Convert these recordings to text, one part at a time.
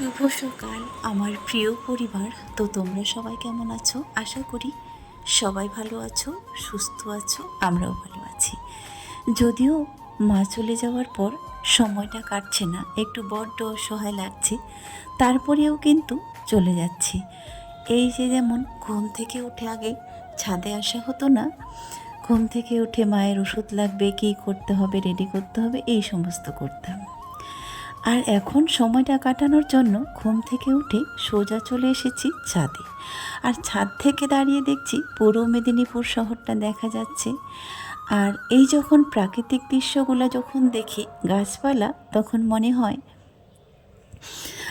শুভ সকাল, আমার প্রিয় পরিবার। তো তোমরা সবাই কেমন আছো? আশা করি সবাই ভালো আছো, সুস্থ আছো, আমরাও ভালো আছি। যদিও মা চলে যাওয়ার পর সময়টা কাটছে না, একটু বড্ড অসহায় লাগছে, তারপরেও কিন্তু চলে যাচ্ছি। এই যে যেমন ঘুম থেকে উঠে আগে ছাদে আসা হতো না, ঘুম থেকে উঠে মায়ের ওষুধ লাগবে, কী করতে হবে রেডি করতে হবে, এই সমস্ত করতাম। আর এখন সময়টা কাটানোর জন্য ঘুম থেকে উঠে সোজা চলে এসেছি ছাদে। আর ছাদ থেকে দাঁড়িয়ে দেখছি পূর্ব মেদিনীপুর শহরটা দেখা যাচ্ছে। আর এই যখন প্রাকৃতিক দৃশ্যগুলো যখন দেখি গাছপালা, তখন মনে হয়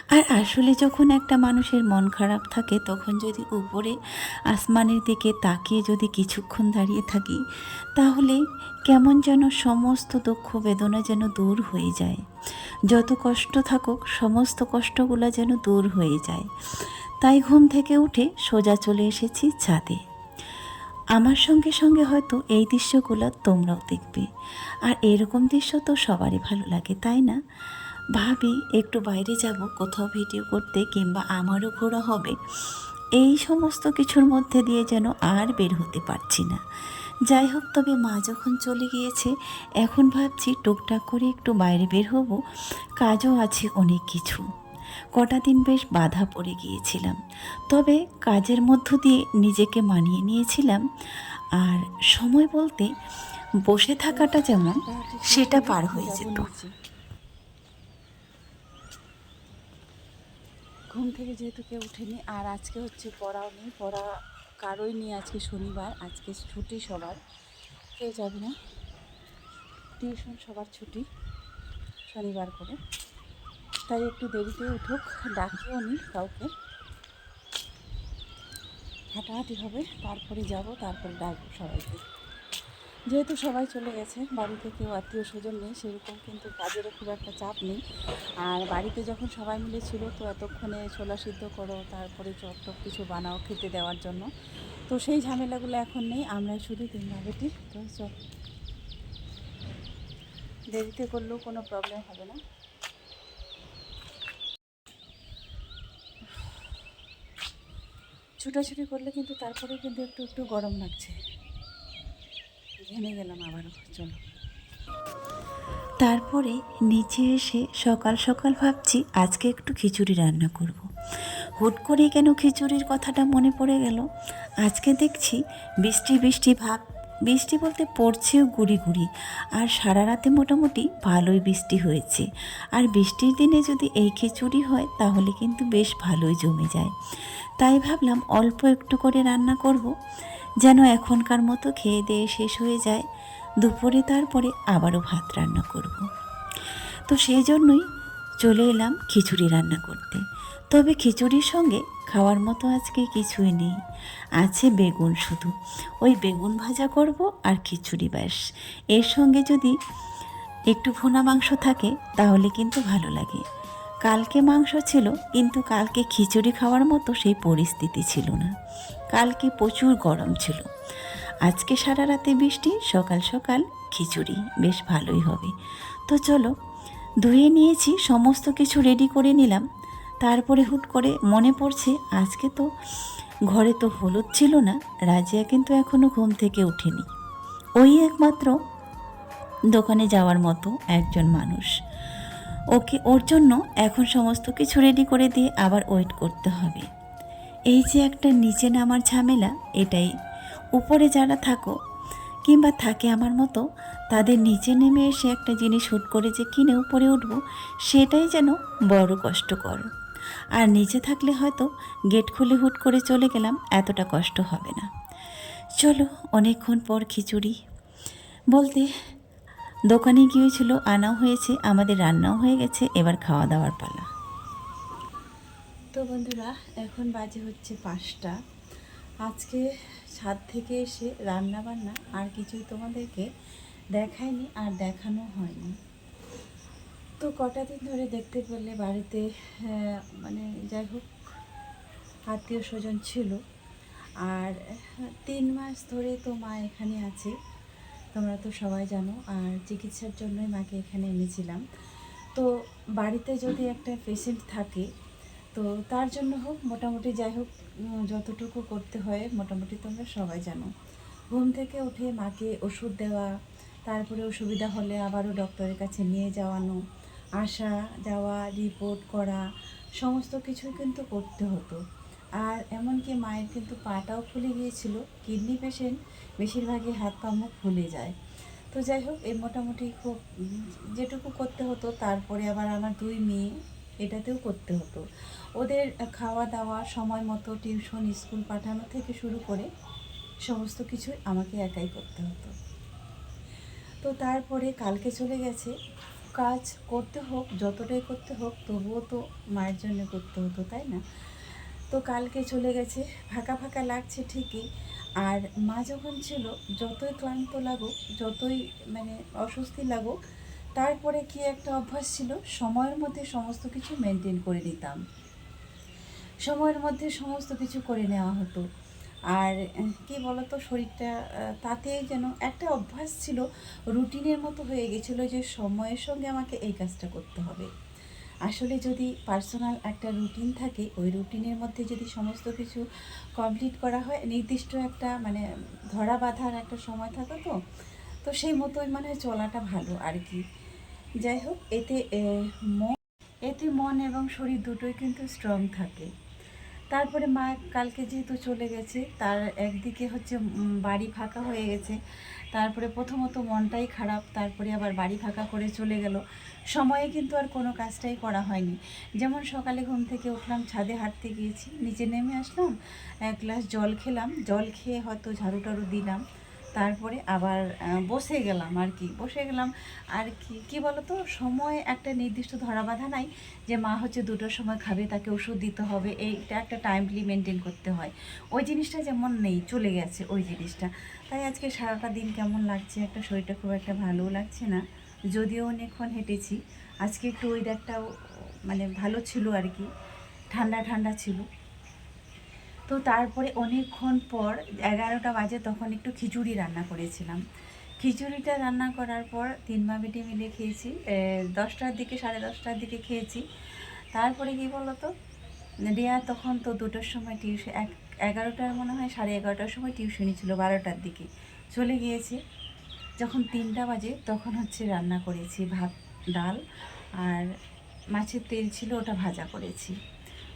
আর আসলে যখন একটা মানুষের মন খারাপ থাকে, তখন যদি উপরে আসমানের দিকে তাকিয়ে যদি কিছুক্ষণ দাঁড়িয়ে থাকি, তাহলে কেমন যেন সমস্ত দুঃখ বেদনা যেন দূর হয়ে যায়। যত কষ্ট থাকুক, সমস্ত কষ্টগুলো যেন দূর হয়ে যায়। তাই ঘুম থেকে উঠে সোজা চলে এসেছি ছাদে। আমার সঙ্গে সঙ্গে হয়তো এই দৃশ্যগুলো তোমরাও দেখবে। আর এরকম দৃশ্য তো সবারই ভালো লাগে, তাই না? ভাবি, একটু বাইরে যাব, কোথাও ভিডিও করতে কিংবা আমারও ঘোরা হবে। এই সমস্ত কিছুর মধ্যে দিয়ে যেন আর বের হতে পারছি না। যাই হোক, তবে মা যখন চলে গিয়েছে, এখন ভাবছি টুকটাক করে একটু বাইরে বের হব। কাজও আছে অনেক কিছু। কটা দিন বেশ বাধা পড়ে গিয়েছিলাম। তবে কাজের মধ্য দিয়ে নিজেকে মানিয়ে নিয়েছিলাম। আর সময় বলতে বসে থাকাটা যেমন, সেটা পার হয়ে যেত। ঘুম থেকে যেহেতু কেউ উঠেনি আর আজকে হচ্ছে পড়াও নেই, পড়া কারোই নেই আজকে শনিবার, আজকে ছুটি সবার। কেউ যাবে না? টিউশন সবার ছুটি শনিবার করে। তাই একটু দেরিতে উঠুক, ডাকিও নি কাউকে। হাঁটাহাঁটি হবে, তারপরে যাব, তারপরে ডাকবো সবাইকে। যেহেতু সবাই চলে গেছে বাড়িতে কেউ আত্মীয় স্বজন নেই, সেরকম কিন্তু কাজেরও খুব একটা চাপ নেই। আর বাড়িতে যখন সবাই মিলে ছিল, তো এতক্ষণে ছোলা সিদ্ধ করো, তারপরে চপ টপ কিছু বানাও খেতে দেওয়ার জন্য। তো সেই ঝামেলাগুলো এখন নেই আমরাই শুধু তিন বেটি তো চল। দেরিতে করলেও কোনো প্রবলেম হবে না। ছুটাছুটি করলে কিন্তু তারপরে কিন্তু একটু একটু গরম লাগছে। ঘেমে গেলাম আবারও, চলো। তারপরে নিচে এসে সকাল সকাল ভাবছি আজকে একটু খিচুড়ি রান্না করব। হুট করে কেন খিচুড়ির কথাটা মনে পড়ে গেল? আজকে দেখছি বৃষ্টি বৃষ্টি ভাব, বৃষ্টি বলতে পড়ছেও গুড়ি গুড়ি, আর সারা রাতে মোটামুটি ভালোই বৃষ্টি হয়েছে। আর বৃষ্টির দিনে যদি এই খিচুড়ি হয়, তাহলে কিন্তু বেশ ভালোই জমে যায়। তাই ভাবলাম অল্প একটু করে রান্না করব। যেন এখনকার মতো খেয়ে দিয়ে শেষ হয়ে যায়, দুপুরে তারপরে আবারও ভাত রান্না করব। তো সেই জন্যই চলে এলাম খিচুড়ি রান্না করতে। তবে খিচুড়ির সঙ্গে খাওয়ার মতো আজকে কিছুই নেই, আছে বেগুন শুধু। ওই বেগুন ভাজা করব আর খিচুড়ি ব্যাস। এর সঙ্গে যদি একটু ভুনা মাংস থাকে, তাহলে কিন্তু ভালো লাগে। কালকে মাংস ছিল, কিন্তু কালকে খিচুড়ি খাওয়ার মতো সেই পরিস্থিতি ছিল না। কালকে প্রচুর গরম ছিল। আজকে সারা রাতে বৃষ্টি, সকাল সকাল খিচুড়ি। বেশ ভালোই হবে। তো চলো, ধুয়ে নিয়েছি, সমস্ত কিছু রেডি করে নিলাম। তারপরে হুট করে মনে পড়ছে, আজকে তো ঘরে তো হলুদ ছিল না, রাজিয়া কিন্তু এখনও ঘুম থেকে ওঠেনি। ওই একমাত্র দোকানে যাওয়ার মতো একজন মানুষ। ওকে ওর জন্য এখন সমস্ত কিছু রেডি করে দিয়ে আবার ওয়েট করতে হবে। এই যে একটা নিচে নামার ঝামেলা, এটাই। উপরে যারা থাকো কিংবা থাকে আমার মতো, তাদের নিচে নেমে এসে একটা জিনিস হুট করে যে কিনে উপরে উঠবো, সেটাই যেন বড় কষ্টকর। আর নিচে থাকলে হয়তো গেট খুলে হুট করে চলে গেলাম, এতটা কষ্ট হবে না। চলো, অনেকক্ষণ পর খিচুড়ি। বলতে দোকানে গিয়েছিল, আনাও হয়েছে, আমাদের রান্নাও হয়ে গেছে, এবার খাওয়া দাওয়ার পালা। তো বন্ধুরা, এখন বাজে হচ্ছে পাঁচটা। আজকে ছাদ থেকে এসে রান্না বান্না আর কিছুই তোমাদেরকে দেখায়নি আর দেখানো হয়নি। তো কটা দিন ধরে দেখতে পেলে বাড়িতে মানে যাই হোক, আত্মীয় স্বজন ছিল। আর তিন মাস ধরে তো মা এখানে আছে। তোমরা তো সবাই জানো, আর চিকিৎসার জন্যই মাকে এখানে এনেছিলাম। তো বাড়িতে যদি একটা পেশেন্ট থাকে, তো তার জন্য হোক, মোটামুটি যাই হোক যতটুকু করতে হয়, মোটামুটি তোমরা সবাই জানো। ঘুম থেকে উঠে মাকে ওষুধ দেওয়া, তারপরে অসুবিধা হলে আবারও ডক্টরের কাছে নিয়ে যাওয়ানো, আসা, যাওয়া রিপোর্ট করা, সমস্ত কিছুই কিন্তু করতে হতো। আর এমনকি মায়ের কিন্তু পাটাও ফুলে গিয়েছিল। কিডনি পেশেন্ট বেশিরভাগই হাত পা মুখ ফুলে যায়। তো যাই হোক এই মোটামুটি খুব যেটুকু করতে হতো, তারপরে আবার আমার দুই মেয়ে, এটাতেও করতে হতো। ওদের খাওয়া দাওয়া, সময় মতো টিউশন, স্কুল পাঠানো থেকে শুরু করে সমস্ত কিছু আমাকে একাই করতে হতো। তো তারপরে কালকে চলে গেছে। কাজ করতে হোক, যতটাই করতে হোক, তবুও তো মায়ের জন্য করতে হতো, তাই না? তো কালকে চলে গেছে, ফাঁকা ফাঁকা লাগছে ঠিকই। আর মা যখন ছিল, যতই ক্লান্ত লাগুক, যতই মানে অস্বস্তি লাগুক, তারপরে কি একটা অভ্যাস ছিল, সময়ের মধ্যে সমস্ত কিছু মেনটেন করে নিতাম। সময়ের মধ্যে সমস্ত কিছু করে নেওয়া হতো। আর কি বলতো, শরীরটা তাতে যেন একটা অভ্যাস ছিল, রুটিনের মতো হয়ে গেছিল যে সময়ের সঙ্গে আমাকে এই কাজটা করতে হবে। আসলে যদি পার্সোনাল একটা রুটিন থাকে, ওই রুটিনের মধ্যে যদি সমস্ত কিছু কমপ্লিট করা হয়, নির্দিষ্ট একটা মানে ধরা বাঁধার একটা সময় থাকে তো তো সেই মতোই মানে চলাটা ভালো আর কি। যাই হোক, এতে মন এতে মন এবং শরীর দুটোই কিন্তু স্ট্রং থাকে। তারপরে মা কালকে যেহেতু চলে গেছে, তার একদিকে হচ্ছে বাড়ি ফাঁকা হয়ে গেছে। তারপরে প্রথমত মনটাই খারাপ, তারপরে আবার বাড়ি ফাঁকা করে চলে গেল। সময়ে কিন্তু আর কোনো কাজটাই করা হয়নি। যেমন সকালে ঘুম থেকে উঠলাম, ছাদে হাঁটতে গিয়েছি, নিচে নেমে আসলাম, এক গ্লাস জল খেলাম। জল খেয়ে হয়তো ঝাড়ু টাড়ু দিলাম। তারপরে আবার বসে গেলাম আর কি। বসে গেলাম আর কি কি বলতো? সময় একটা নির্দিষ্ট ধরা বাঁধা নাই যে মা হচ্ছে দুটোর সময় খাবে, তাকে ওষুধ দিতে হবে, এইটা একটা টাইমলি মেনটেন করতে হয়। ওই জিনিসটা যেমন নেই, চলে গেছে ওই জিনিসটা। তাই আজকে সারাটা দিন কেমন লাগছে? একটা শরীরটা খুব একটা ভালোও লাগছে না, যদিও অনেকক্ষণ হেঁটেছি। আজকে একটু ওয়েদারটাও মানে ভালো ছিল আর কি, ঠান্ডা ঠান্ডা ছিল। তো তারপরে অনেকক্ষণ পর এগারোটা বাজে তখন একটু খিচুড়ি রান্না করেছিলাম। খিচুড়িটা রান্না করার পর তিন মা বেটে মিলে খেয়েছি দশটার দিকে, সাড়ে দশটার দিকে খেয়েছি। তারপরে কি বলো তো রিয়া তখন তো দুটোর সময় টিউশন, এক, এগারোটার মনে হয় সাড়ে এগারোটার সময় টিউশনি ছিল বারোটার দিকে। চলে গিয়েছে। যখন তিনটা বাজে তখন হচ্ছে রান্না করেছি ভাত, ডাল আর মাছের তেল ছিল ওটা ভাজা করেছি।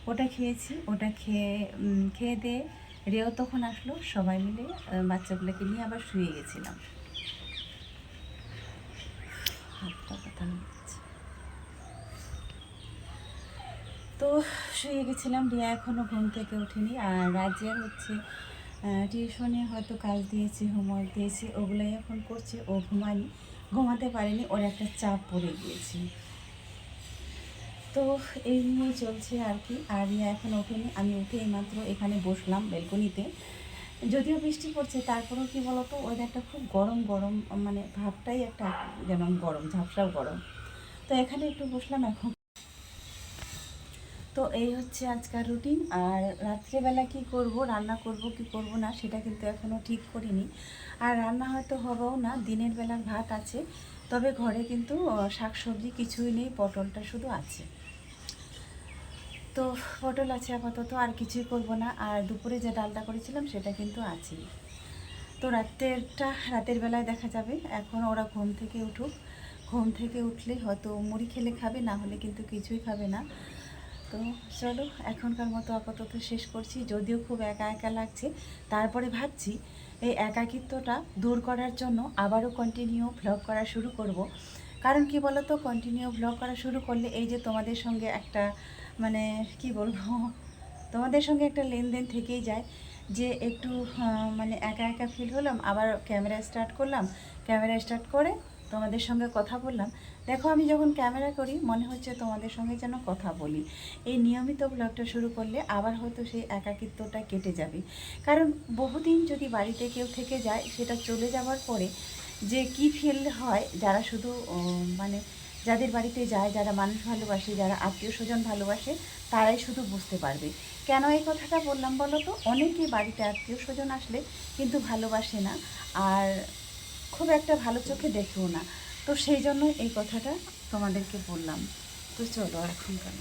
ওটা খেয়েছি, ওটা খেয়ে খেয়ে দিয়ে রেও তখন আসলো, সবাই মিলে বাচ্চাগুলোকে নিয়ে আবার শুয়ে গেছিলাম। তো শুয়ে গেছিলাম, রিয়া এখনও ঘুম থেকে ওঠেনি, আর রাজিয়ার হচ্ছে টিউশনে হয়তো কাজ দিয়েছে, হোমওয়ার্ক দিয়েছে, ওগুলোই এখন করছে, ও ঘুমায়নি, ঘুমাতে পারেনি, ওর একটা চাপ পড়ে গিয়েছে। তো এই নিয়ে চলছে আর কি। আর রিয়া এখন ওঠেনি। আমি উঠে এইমাত্র এখানে বসলাম বেলকনিতে যদিও বৃষ্টি পড়ছে, তারপরেও কি বলতো ওয়েদারটা খুব গরম গরম মানে ভাবটাই একটা যেন গরম, ঝাপসাও গরম। তো এখানে একটু বসলাম এখন। তো এই হচ্ছে আজকাল রুটিন আর রাত্রেবেলা কি করব, রান্না করব, কি করব না, সেটা কিন্তু এখনও ঠিক করিনি। আর রান্না হয়তো হবেও না, দিনের বেলার ভাত আছে। তবে ঘরে কিন্তু শাক সবজি কিছুই নেই, পটলটা শুধু আছে। তো পটল আছে আপাতত, আর কিছুই করব না। আর দুপুরে যে ডালটা করেছিলাম, সেটা কিন্তু আছেই। তো রাতেরটা, রাতের বেলায় দেখা যাবে। এখন ওরা ঘুম থেকে উঠুক। ঘুম থেকে উঠলে হয়তো মুড়ি খেলে খাবে, না হলে কিন্তু কিছুই খাবে না। তো চলো, এখনকার মতো আপাতত শেষ করছি। যদিও খুব একা একা লাগছে, তারপরে ভাবছি এই একাকিত্বটা দূর করার জন্য আবারও কন্টিনিউ ভ্লগ করা শুরু করব। কারণ কি বলো তো কন্টিনিউ ভ্লগ করা শুরু করলে এই যে তোমাদের সঙ্গে একটা মানে কি বলব? তোমাদের সঙ্গে একটা লেনদেন থেকেই যায় যে একটু মানে একা একা ফিল হলাম, আবার ক্যামেরা স্টার্ট করলাম ক্যামেরা স্টার্ট করে তোমাদের সঙ্গে কথা বললাম। দেখো, আমি যখন ক্যামেরা করি, মনে হচ্ছে তোমাদের সঙ্গে যেন কথা বলি। এই নিয়মিত ব্লগটা শুরু করলে আবার হয়তো সেই একাকিত্বটা কেটে যাবে। কারণ বহুদিন যদি বাড়িতে কেউ থেকে যায়, সেটা চলে যাওয়ার পরে যে কি ফিল হয়, যারা শুধু মানে যাদের বাড়িতে যায়, যারা মানুষ ভালোবাসে, যারা আত্মীয় স্বজন ভালোবাসে, তারাই শুধু বুঝতে পারবে। কেন এই কথাটা বললাম বলো তো? অনেকেই বাড়িতে আত্মীয় স্বজন আসলে কিন্তু ভালোবাসে না আর খুব একটা ভালো চোখে দেখেও না। তো সেই জন্য এই কথাটা তোমাদেরকে বললাম। তো চলো এখনকার